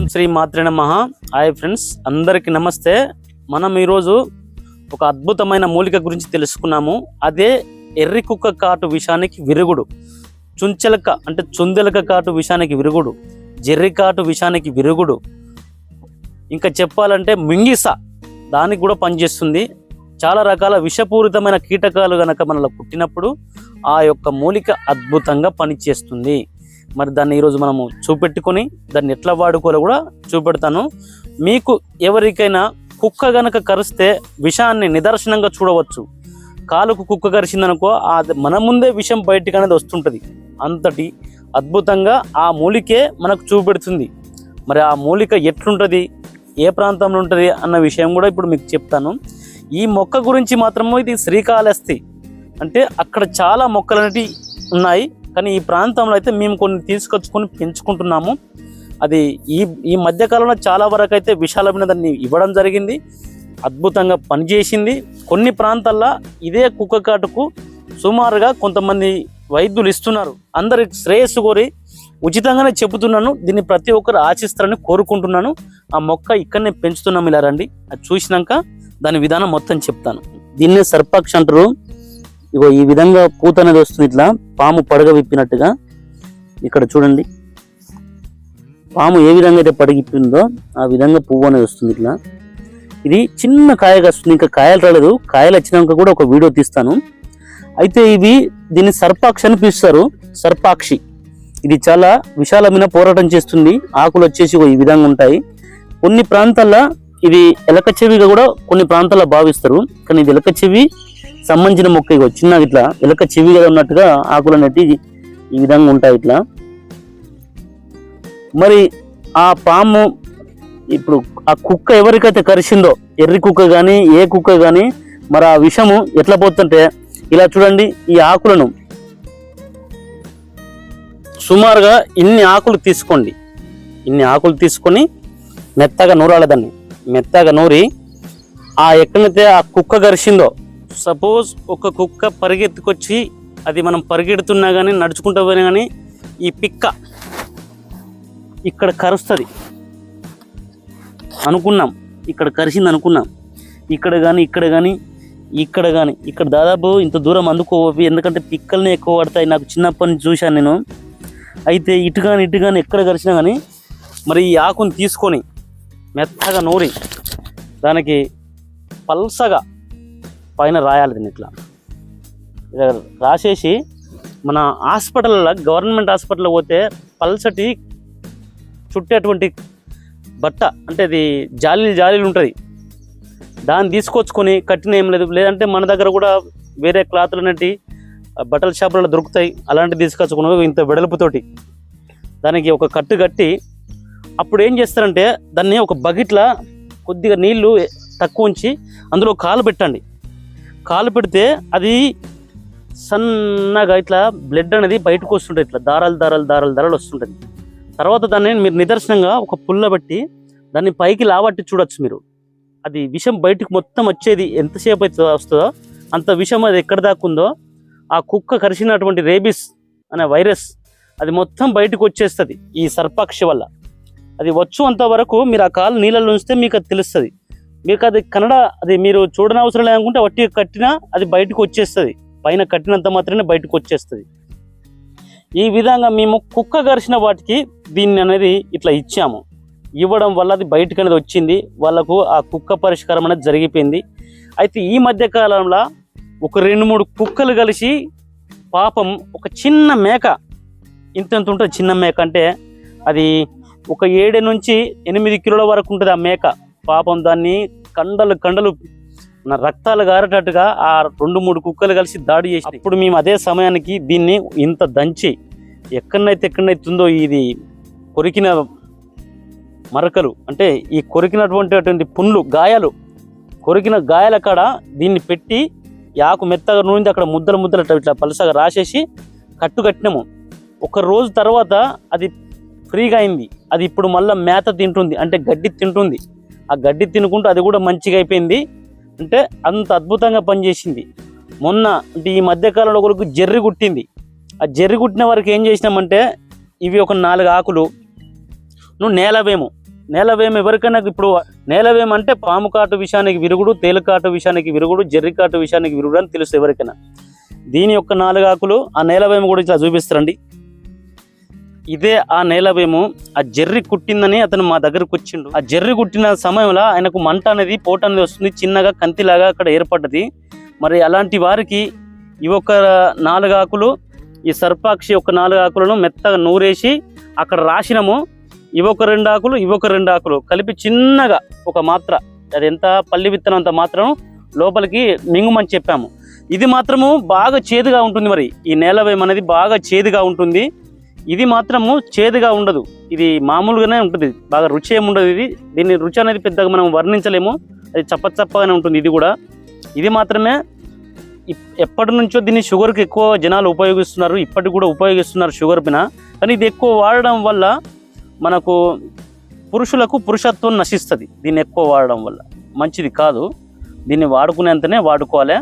ఓం శ్రీ మాత్రే నమ. Hi friends అందరికీ నమస్తే. మనం ఈరోజు ఒక అద్భుతమైన మూలిక గురించి తెలుసుకున్నాము. అదే ఎర్రి కుక్క కాటు విషానికి విరుగుడు. చుంచెలక అంటే చుందెలక కాటు విషానికి విరుగుడు. జెర్రి కాటు విషానికి విరుగుడు. ఇంకా చెప్పాలంటే మింగిస దానికి కూడా పనిచేస్తుంది. చాలా రకాల విషపూరితమైన కీటకాలు గనక మనలో పుట్టినప్పుడు ఆ యొక్క మూలిక అద్భుతంగా పనిచేస్తుంది. మరి దాన్ని ఈరోజు మనము చూపెట్టుకొని దాన్ని ఎట్లా వాడుకోవాలో కూడా చూపెడతాను. మీకు ఎవరికైనా కుక్క గనక కరిస్తే విషాన్ని నిదర్శనంగా చూడవచ్చు. కాలుకు కుక్క కరిచిందనుకో అది మన ముందే విషం బయటికి అనేది వస్తుంటుంది. అంతటి అద్భుతంగా ఆ మూలికే మనకు చూపెడుతుంది. మరి ఆ మూలిక ఎట్లుంటుంది? ఏ ప్రాంతంలో ఉంటుంది? అన్న విషయం కూడా ఇప్పుడు మీకు చెప్తాను. ఈ మొక్క గురించి మాత్రము ఇది శ్రీకాళహస్తి. అంటే అక్కడ చాలా మొక్కలు అనేవి ఉన్నాయి. కానీ ఈ ప్రాంతంలో అయితే మేము కొన్ని తీసుకొచ్చుకొని పెంచుకుంటున్నాము. అది ఈ ఈ మధ్యకాలంలో చాలా వరకు అయితే విశాలమైన దాన్ని ఇవ్వడం జరిగింది. అద్భుతంగా పనిచేసింది. కొన్ని ప్రాంతాల్లో ఇదే కుక్క కాటుకు సుమారుగా కొంతమంది వైద్యులు ఇస్తున్నారు. అందరికి శ్రేయస్సు కోరి ఉచితంగానే చెబుతున్నాను. దీన్ని ప్రతి ఒక్కరు ఆశిస్తారని కోరుకుంటున్నాను. ఆ మొక్క ఇక్కడనే పెంచుతున్నాం ఇలా రండి. అది చూసినాక దాని విధానం మొత్తం చెప్తాను. దీన్నే సర్పాక్ష అంటారు ఇగో ఈ విధంగా పూత అనేది వస్తుంది ఇట్లా. పాము పడగ విప్పినట్టుగా. ఇక్కడ చూడండి. పాము ఏ విధంగా అయితే పడగిప్పిందో ఆ విధంగా పువ్వు అనేది వస్తుంది ఇట్లా. ఇది చిన్న కాయగా వస్తుంది. ఇంకా కాయలు రాలేదు. కాయలు వచ్చినాక కూడా ఒక వీడియో తీస్తాను. అయితే ఇవి దీన్ని సర్పాక్షి అని పిలుస్తారు. సర్పాక్షి. ఇది చాలా విశాలమైన పోరాటం చేస్తుంది. ఆకులు వచ్చేసి ఈ విధంగా ఉంటాయి. కొన్ని ప్రాంతాల్లో ఇది ఎలక చెవిగా కూడా కొన్ని ప్రాంతాల్లో భావిస్తారు. కానీ ఇది ఎలక చెవి సంబంధించిన మొక్క ఇగో చిన్నగా ఇట్లా ఇలక చెవి కదా ఉన్నట్టుగా ఆకులు అనేటి ఈ విధంగా ఉంటాయి ఇట్లా. మరి ఆ పాము ఇప్పుడు ఆ కుక్క ఎవరికైతే కరిసిందో ఎర్రి కుక్క కానీ ఏ కుక్క కానీ మరి ఆ విషము ఎట్లా పోతుంటే ఇలా చూడండి ఈ ఆకులను. సుమారుగా ఇన్ని ఆకులు తీసుకోండి. ఇన్ని ఆకులు తీసుకొని మెత్తగా నూరాలి దాన్ని. మెత్తగా నూరి ఆ ఎక్కడైతే ఆ కుక్క గరిచిందో సపోజ్ ఒక కుక్క పరిగెత్తుకొచ్చి అది మనం పరిగెడుతున్నా కానీ నడుచుకుంటూ పోయినా కానీ ఈ పిక్క ఇక్కడ కరుస్తుంది. అనుకున్నాం. ఇక్కడ కరిసింది అనుకున్నాం. ఇక్కడ కానీ ఇక్కడ కానీ ఇక్కడ కానీ ఇక్కడ దాదాపు ఇంత దూరం అందుకోవి ఎందుకంటే పిక్కల్ని ఎక్కువ పడతాయి నాకు చిన్నప్పటి నుంచి చూశాను నేను. అయితే ఇటు కానీ ఇటు కానీ ఎక్కడ కరిచినా కానీ మరి ఈ ఆకుని తీసుకొని మెత్తగా నూరి దానికి పల్సగా పైన రాయాలి దీన్ని ఇట్లా. ఇలా రాసేసి మన హాస్పిటల్లో గవర్నమెంట్ హాస్పిటల్లో పోతే పల్సటి చుట్టేటువంటి బట్ట అంటే అది జాలీలు జాలీలు ఉంటుంది. దాన్ని తీసుకొచ్చుకొని కట్టిన ఏం లేదు. లేదంటే మన దగ్గర కూడా వేరే క్లాత్లు అనేటి బట్టల షాపులలో దొరుకుతాయి. అలాంటివి తీసుకొచ్చుకుని ఇంత వెడల్పుతోటి. దానికి ఒక కట్టు కట్టి అప్పుడు ఏం చేస్తారంటే దాన్ని ఒక బకెట్లో కొద్దిగా నీళ్ళు తక్కువ ఉంచి అందులో కాలు పెట్టండి. కాలు పెడితే అది సన్నగా ఇట్లా బ్లడ్ అనేది బయటకు వస్తుంటుంది ఇట్లా దారాలు దారాలు దారాలు దారాలు వస్తుంటుంది. తర్వాత దాన్ని మీరు నిదర్శనంగా ఒక పుల్ల పెట్టి దాన్ని పైకి లావట్టి చూడొచ్చు మీరు. అది విషం బయటకు మొత్తం వచ్చేది ఎంతసేపు అయితే వస్తుందో అంత విషం అది ఎక్కడ దాక్కుందో ఉందో ఆ కుక్క కరిచినటువంటి రేబిస్ అనే వైరస్ అది మొత్తం బయటకు వచ్చేస్తుంది ఈ సర్పాక్షి వల్ల. అది వచ్చు అంత వరకు మీరు ఆ కాలు నీళ్ళలో ఉంచితే మీకు అది తెలుస్తుంది. మీకు అది కన్నడ అది మీరు చూడనవసరం లేదనుకుంటే వట్టి కట్టినా అది బయటకు వచ్చేస్తుంది. పైన కట్టినంత మాత్రమే బయటకు వచ్చేస్తుంది. ఈ విధంగా మేము కుక్క గరిచిన వాటికి దీన్ని అనేది ఇట్లా ఇచ్చాము. ఇవ్వడం వల్ల అది బయటకు అనేది వచ్చింది. వాళ్ళకు ఆ కుక్క పరిష్కారం అనేది జరిగిపోయింది. అయితే ఈ మధ్య కాలంలో ఒక రెండు మూడు కుక్కలు కలిసి పాపం ఒక చిన్న మేక ఇంత ఎంత ఉంటుంది చిన్న మేక అంటే అది ఒక ఏడు నుంచి ఎనిమిది కిలోల వరకు ఉంటుంది ఆ మేక. పాపం దాన్ని కండలు కండలు నా రక్తాలు గారేటట్టుగా ఆ రెండు మూడు కుక్కలు కలిసి దాడి చేసి అప్పుడు మేము అదే సమయానికి దీన్ని ఇంత దంచి ఎక్కడనైతే ఎక్కడనైతే ఉందో ఇది కొరికిన మరకలు అంటే ఈ కొరికినటువంటి అటువంటి పుండ్లు గాయాలు కొరికిన గాయాల కాడ దీన్ని పెట్టి యాకు ఆకు మెత్తగా నూనె అక్కడ ముద్దల ముద్దలు ఇట్లా ఇట్లా పలసగా రాసేసి కట్టు కట్టినాము. ఒక రోజు తర్వాత అది ఫ్రీగా అయింది. అది ఇప్పుడు మళ్ళీ మేత తింటుంది అంటే గడ్డి తింటుంది. ఆ గడ్డి తినుకుంటూ అది కూడా మంచిగా అయిపోయింది. అంటే అంత అద్భుతంగా పనిచేసింది. మొన్న అంటే ఈ మధ్యకాలంలో ఒకరికి జర్రి కుట్టింది. ఆ జర్రి కుట్టిన వరకు ఏం చేసినామంటే ఇవి ఒక నాలుగు ఆకులు. నువ్వు నేలవేము నేలవేము ఎవరికైనా ఇప్పుడు నేలవేము అంటే పాము కాటు విషయానికి విరుగుడు తేలికాటు విషయానికి విరుగుడు జర్రికాటు విషయానికి విరుగుడు అని తెలుసు ఎవరికైనా. దీని యొక్క నాలుగు ఆకులు ఆ నేలవేము కూడా ఇట్లా చూపిస్తారండి. ఇదే ఆ నేలవేము ఆ జర్రి కుట్టిందని అతను మా దగ్గరకు వచ్చిండు. ఆ జర్రి కుట్టిన సమయంలో ఆయనకు మంట అనేది పోట అనేది వస్తుంది. చిన్నగా కంతిలాగా అక్కడ ఏర్పడ్డది. మరి అలాంటి వారికి ఈ ఒక నాలుగు ఆకులు ఈ సర్పాక్షి యొక్క నాలుగు ఆకులను మెత్తగా నూరేసి అక్కడ రాసినము. ఇవొక రెండు ఆకులు ఇవొక రెండు ఆకులు కలిపి చిన్నగా ఒక మాత్ర. అది ఎంత పల్లి విత్తనం అంత మాత్రం లోపలికి మింగుమని చెప్పాము. ఇది మాత్రము బాగా చేదుగా ఉంటుంది మరి. ఈ నేలవేం అనేది బాగా చేదుగా ఉంటుంది. ఇది మాత్రము చేదుగా ఉండదు. ఇది మామూలుగానే ఉంటుంది. బాగా రుచి ఏమి ఉండదు ఇది. దీని రుచి అనేది పెద్దగా మనం వర్ణించలేము. అది చప్ప చప్పగానే ఉంటుంది ఇది కూడా. ఇది మాత్రమే ఎప్పటి నుంచో దీన్ని షుగర్కి ఎక్కువ జనాలు ఉపయోగిస్తున్నారు. ఇప్పటికి కూడా ఉపయోగిస్తున్నారు షుగర్ పైన. కానీ ఇది ఎక్కువ వాడడం వల్ల మనకు పురుషులకు పురుషత్వం నశిస్తుంది. దీన్ని ఎక్కువ వాడడం వల్ల. మంచిది కాదు. దీన్ని వాడుకునేంతనే వాడుకోవాలి.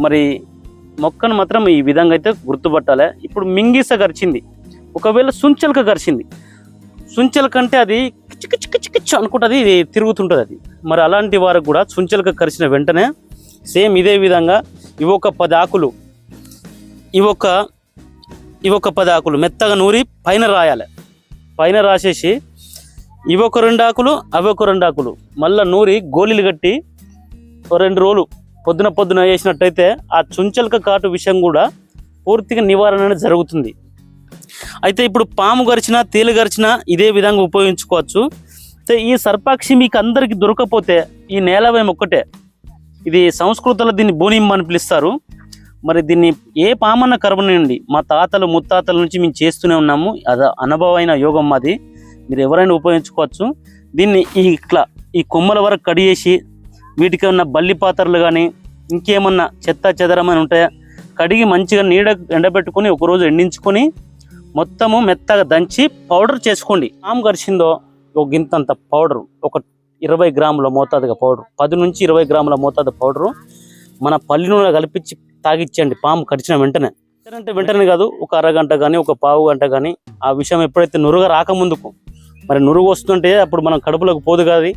మరి మొక్కను మాత్రం ఈ విధంగా అయితే గుర్తుపట్టాలి. ఇప్పుడు మింగిస గరిచింది. ఒకవేళ సుంచెలక కరిచింది సుంచెలక అంటే అది కిచ్ చిక్కు కిచ్ అనుకుంటుంది ఇది తిరుగుతుంటుంది అది. మరి అలాంటి వారికి కూడా సుంచెలక కరిచిన వెంటనే సేమ్ ఇదే విధంగా ఇవొక పది ఆకులు ఇవొక ఇవొక పది ఆకులు మెత్తగా నూరి పైన రాయాలి. పైన రాసేసి ఇవొక రెండు ఆకులు అవొక రెండు ఆకులు మళ్ళీ నూరి గోళీలు కట్టి ఓ రెండు రోజులు పొద్దున పొద్దున వేసినట్టయితే ఆ చుంచెలక కాటు విషయం కూడా పూర్తిగా నివారణ జరుగుతుంది. అయితే ఇప్పుడు పాము గరిచిన తేలు గరిచిన ఇదే విధంగా ఉపయోగించుకోవచ్చు. అయితే ఈ సర్పాక్షి మీకు అందరికి దొరకపోతే ఈ నేలవేం ఒక్కటే. ఇది సంస్కృతంలో దీన్ని బోనిమ్మ అని పిలుస్తారు. మరి దీన్ని ఏ పామన్న కరవనండి మా తాతలు ముత్తాతల నుంచి మేము చేస్తూనే ఉన్నాము. అది అనుభవమైన యోగం మాది. మీరు ఎవరైనా ఉపయోగించుకోవచ్చు. దీన్ని ఈ ఇట్లా ఈ కొమ్మల వరకు కడిగేసి వీటికి ఉన్న బల్లి పాత్రలు కానీ ఇంకేమన్నా చెత్త చెదరమని ఉంటాయా కడిగి మంచిగా నీడ ఎండబెట్టుకొని ఒకరోజు ఎండించుకొని మొత్తము మెత్తగా దంచి పౌడర్ చేసుకోండి. ఆమ్ గరిచిందో? ఒక గింతంత పౌడర్. ఒక ఇరవై గ్రాముల మోతాదుగా పౌడర్. పది నుంచి ఇరవై గ్రాముల మోతాదు పౌడరు. మన పల్లి నూనె కలిపించి తాగిచ్చండి పాము కరిచిన వెంటనే. అంటే వెంటనే కాదు ఒక అరగంట కానీ ఒక పావు గంట కానీ ఆ విషయం ఎప్పుడైతే నురుగ రాకముందుకు మరి నురుగు వస్తుంటే అప్పుడు మనం కడుపులోకి పోదు కాదు.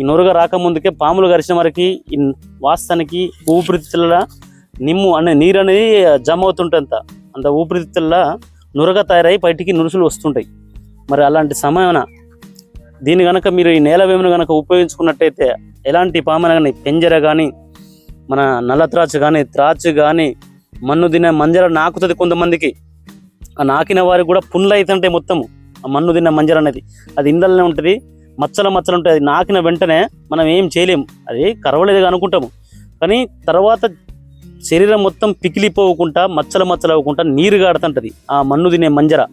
ఈ నురుగ రాకముందుకే పాములు కరిచిన వరకు ఈ వాస్తానికి ఊపిరితిత్తుల నిమ్ము అనే నీరు అనేది జమ అవుతుంటే అంత అంత ఊపిరితిత్తుల నురగ తయారై బయటికి నురుసులు వస్తుంటాయి. మరి అలాంటి సమయమున దీన్ని కనుక మీరు ఈ నేల వేమును కనుక ఉపయోగించుకున్నట్టయితే ఎలాంటి పామున కానీ పెంజర కానీ మన నల్ల త్రాచు కానీ త్రాచు కానీ మన్ను తినే మంజర నాకుతుంది కొంతమందికి. ఆ నాకిన వారికి కూడా పుండ్లు అవుతుంటాయి మొత్తము ఆ మన్ను తిన్న మంజర అనేది. అది ఇందలనే ఉంటుంది మచ్చల మచ్చలు ఉంటాయి. అది నాకిన వెంటనే మనం ఏం చేయలేము. అది కరవలేదు అనుకుంటాము. కానీ తర్వాత శరీరం మొత్తం పికిలిపోకుండా మచ్చల మచ్చలు అవ్వకుండా నీరు గాడుతుంటుంది. ఆ మన్ను తినే మంజర.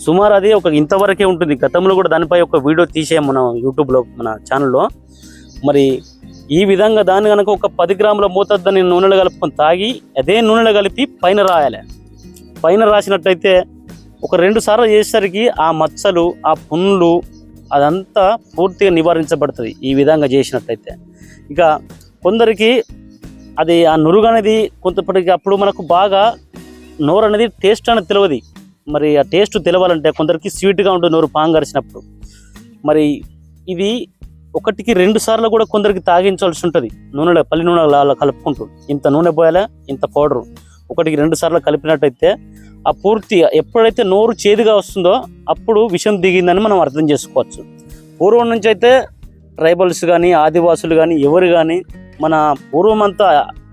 సుమారు అది ఒక ఇంతవరకే ఉంటుంది. గతంలో కూడా దానిపై ఒక వీడియో తీసాం మనం యూట్యూబ్లో మన ఛానల్లో. మరి ఈ విధంగా దాన్ని కనుక ఒక పది గ్రాముల మోతాదు నూనెలో కలుపుకొని తాగి అదే నూనెలో కలిపి పైన రాయాలి. పైన రాసినట్టయితే ఒక రెండు సార్లు చేసేసరికి ఆ మచ్చలు ఆ పుండ్లు అదంతా పూర్తిగా నివారించబడుతుంది. ఈ విధంగా చేసినట్టయితే. ఇక కొందరికి అది ఆ నురుగు అనేది కొంతప్పటికి అప్పుడు మనకు బాగా నోరు అనేది టేస్ట్ అనేది తెలియదు మరి ఆ టేస్ట్ తెలవాలంటే కొందరికి స్వీట్గా ఉంటుంది నోరు పాంగరిచినప్పుడు మరి ఇది ఒకటికి రెండు సార్లు కూడా కొందరికి తాగించాల్సి ఉంటుంది. నూనెలో పల్లి నూనె కలుపుకుంటూ. ఇంత నూనె పోయాలా? ఇంత పౌడర్. ఒకటికి రెండు సార్లు కలిపినట్టయితే ఆ పూర్తి ఎప్పుడైతే నోరు చేదుగా వస్తుందో అప్పుడు విషం దిగిందని మనం అర్థం చేసుకోవచ్చు. పూర్వం నుంచి అయితే ట్రైబల్స్ కానీ ఆదివాసులు కానీ ఎవరు కానీ మన పూర్వం అంతా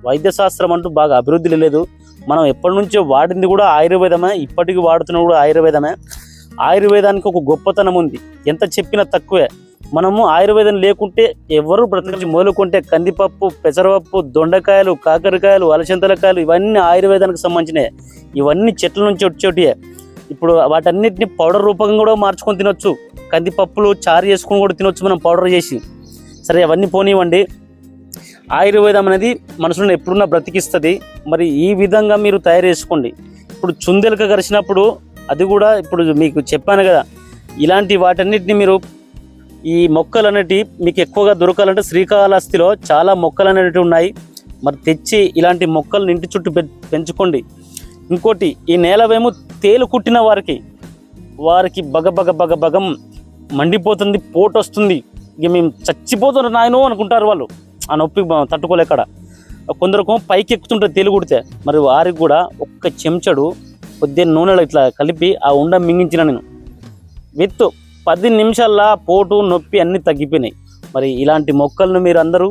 వైద్యశాస్త్రం అంటూ బాగా అభివృద్ధి లేదు. మనం ఎప్పటి నుంచో వాడింది కూడా ఆయుర్వేదమే ఇప్పటికీ వాడుతున్న కూడా ఆయుర్వేదమే. ఆయుర్వేదానికి ఒక గొప్పతనం ఉంది. ఎంత చెప్పినా తక్కువే. మనము ఆయుర్వేదం లేకుంటే ఎవరు బ్రతికి మొదలుకుంటే కందిపప్పు పెసరపప్పు దొండకాయలు కాకరకాయలు అలసంతలకాయలు ఇవన్నీ ఆయుర్వేదానికి సంబంధించినవి ఇవన్నీ చెట్ల నుంచి వచ్చేటియే ఇప్పుడు వాటన్నిటిని పౌడర్ రూపంగా కూడా మార్చుకొని తినొచ్చు. కందిపప్పులు చారు చేసుకొని కూడా తినొచ్చు మనం పౌడర్ చేసి. సరే అవన్నీ పోనివ్వండి ఆయుర్వేదం అనేది మనుషులను ఎప్పుడున్నా బ్రతికిస్తుంది. మరి ఈ విధంగా మీరు తయారు చేసుకోండి. ఇప్పుడు చుందెలక కరిచినప్పుడు అది కూడా ఇప్పుడు మీకు చెప్పాను కదా ఇలాంటి వాటన్నిటిని మీరు ఈ మొక్కలు అనేటివి మీకు ఎక్కువగా దొరకాలంటే శ్రీకాళహస్తిలో చాలా మొక్కలు అనేటివి ఉన్నాయి. మరి తెచ్చి ఇలాంటి మొక్కలను ఇంటి చుట్టూ పె- పెంచుకోండి. ఇంకోటి ఈ నేలవేమో తేలు కుట్టిన వారికి వారికి బగ బగ బగ బగం మండిపోతుంది పోటు వస్తుంది ఇక మేము చచ్చిపోతున్నారు నాయనో అనుకుంటారు వాళ్ళు. ఆ నొప్పి తట్టుకోలేకడ కొందరికి పైకి ఎక్కుతుంటుంది తేలిగుడితే మరి వారికి కూడా ఒక్క చెంచడు కొద్దిగా నూనెలో ఇట్లా కలిపి ఆ ఉండ మింగించిన నేను. విత్ పది నిమిషాల్లో పోటు నొప్పి అన్నీ తగ్గిపోయినాయి. మరి ఇలాంటి మొక్కలను మీరు అందరూ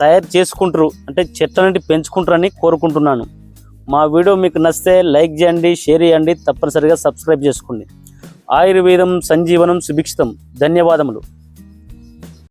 తయారు చేసుకుంటారు అంటే చెట్లన్నిటి పెంచుకుంటారని కోరుకుంటున్నాను. మా వీడియో మీకు నచ్చితే లైక్ చేయండి షేర్ చేయండి తప్పనిసరిగా సబ్స్క్రైబ్ చేసుకోండి. ఆయుర్వేదం సంజీవనం సుభిక్షితం. ధన్యవాదములు.